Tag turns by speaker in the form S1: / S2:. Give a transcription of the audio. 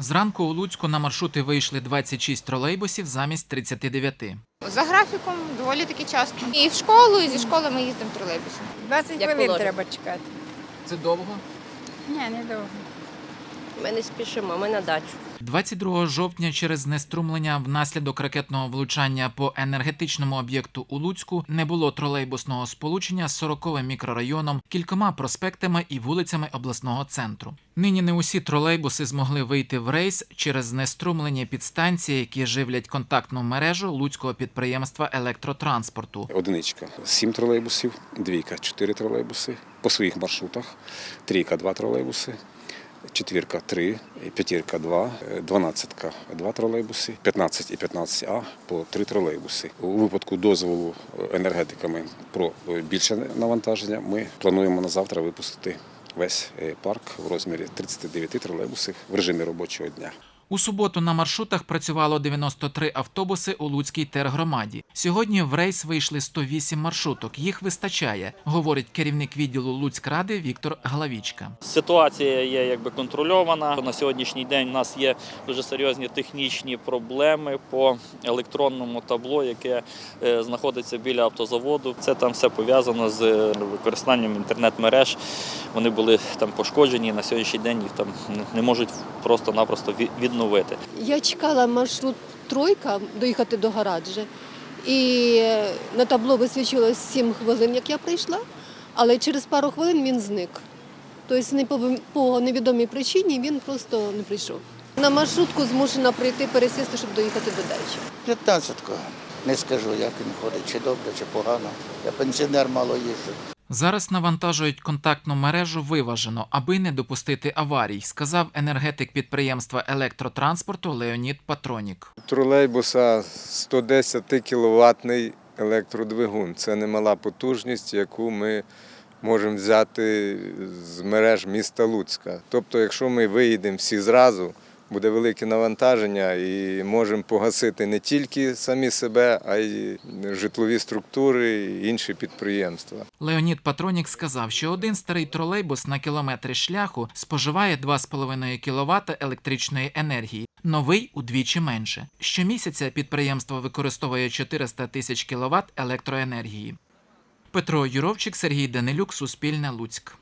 S1: Зранку у Луцьку на маршрути вийшли 26 тролейбусів замість 39.
S2: За графіком доволі таки часто. І в школу, і зі школи ми їздимо тролейбусом.
S3: 20
S4: Як
S3: хвилин треба чекати.
S1: Це довго?
S3: Ні, не довго.
S4: Ми не спішимо, ми на дачу.
S1: 22 жовтня через знеструмлення внаслідок ракетного влучання по енергетичному об'єкту у Луцьку не було тролейбусного сполучення з 40 мікрорайоном, кількома проспектами і вулицями обласного центру. Нині не усі тролейбуси змогли вийти в рейс через знеструмлені підстанції, які живлять контактну мережу луцького підприємства електротранспорту.
S5: Одиничка сім тролейбусів, двійка чотири тролейбуси по своїх маршрутах, трійка два тролейбуси, четвірка три, п'ятірка два, дванадцятка два тролейбуси, 15 і 15А по три тролейбуси. У випадку дозволу енергетиками про більше навантаження ми плануємо на завтра випустити весь е, парк в розмірі 39 тролейбусів в режимі робочого дня.
S1: У суботу на маршрутах працювало 93 автобуси у Луцькій тергромаді. Сьогодні в рейс вийшли 108 маршруток. Їх вистачає, говорить керівник відділу Луцькради Віктор Главічка.
S6: Ситуація є якби контрольована. На сьогоднішній день у нас є дуже серйозні технічні проблеми по електронному табло, яке е, знаходиться біля автозаводу. Це там все пов'язано з е, використанням інтернет-мереж. Вони були там пошкоджені. На сьогоднішній день їх там не можуть просто-напросто ві- відновити.
S7: Я чекала маршрут тройка доїхати до гараджа. І е, на табло висвічилось 7 хвилин, як я прийшла, але через пару хвилин він зник. Тобто не по, по невідомій причині він просто не прийшов. На маршрутку змушена прийти пересісти, щоб доїхати до дачі.
S8: 15 Не скажу, як він ходить, чи добре, чи погано. Я пенсіонер мало їжджу.
S1: Зараз навантажують контактну мережу виважено, аби не допустити аварій, сказав енергетик підприємства електротранспорту Леонід Патронік.
S9: тролейбуса 110 кіловатний електродвигун. Це немала потужність, яку ми можемо взяти з мереж міста Луцька. Тобто, якщо ми виїдемо всі зразу, буде велике навантаження і можемо погасити не тільки самі себе, а й житлові структури інші підприємства.
S1: Леонід Патронік сказав, що один старий тролейбус на кілометри шляху споживає 2,5 кВт електричної енергії. Новий удвічі менше. Щомісяця підприємство використовує 400 тисяч кВт електроенергії. Петро Юровчик, Сергій Данилюк, Суспільне Луцьк.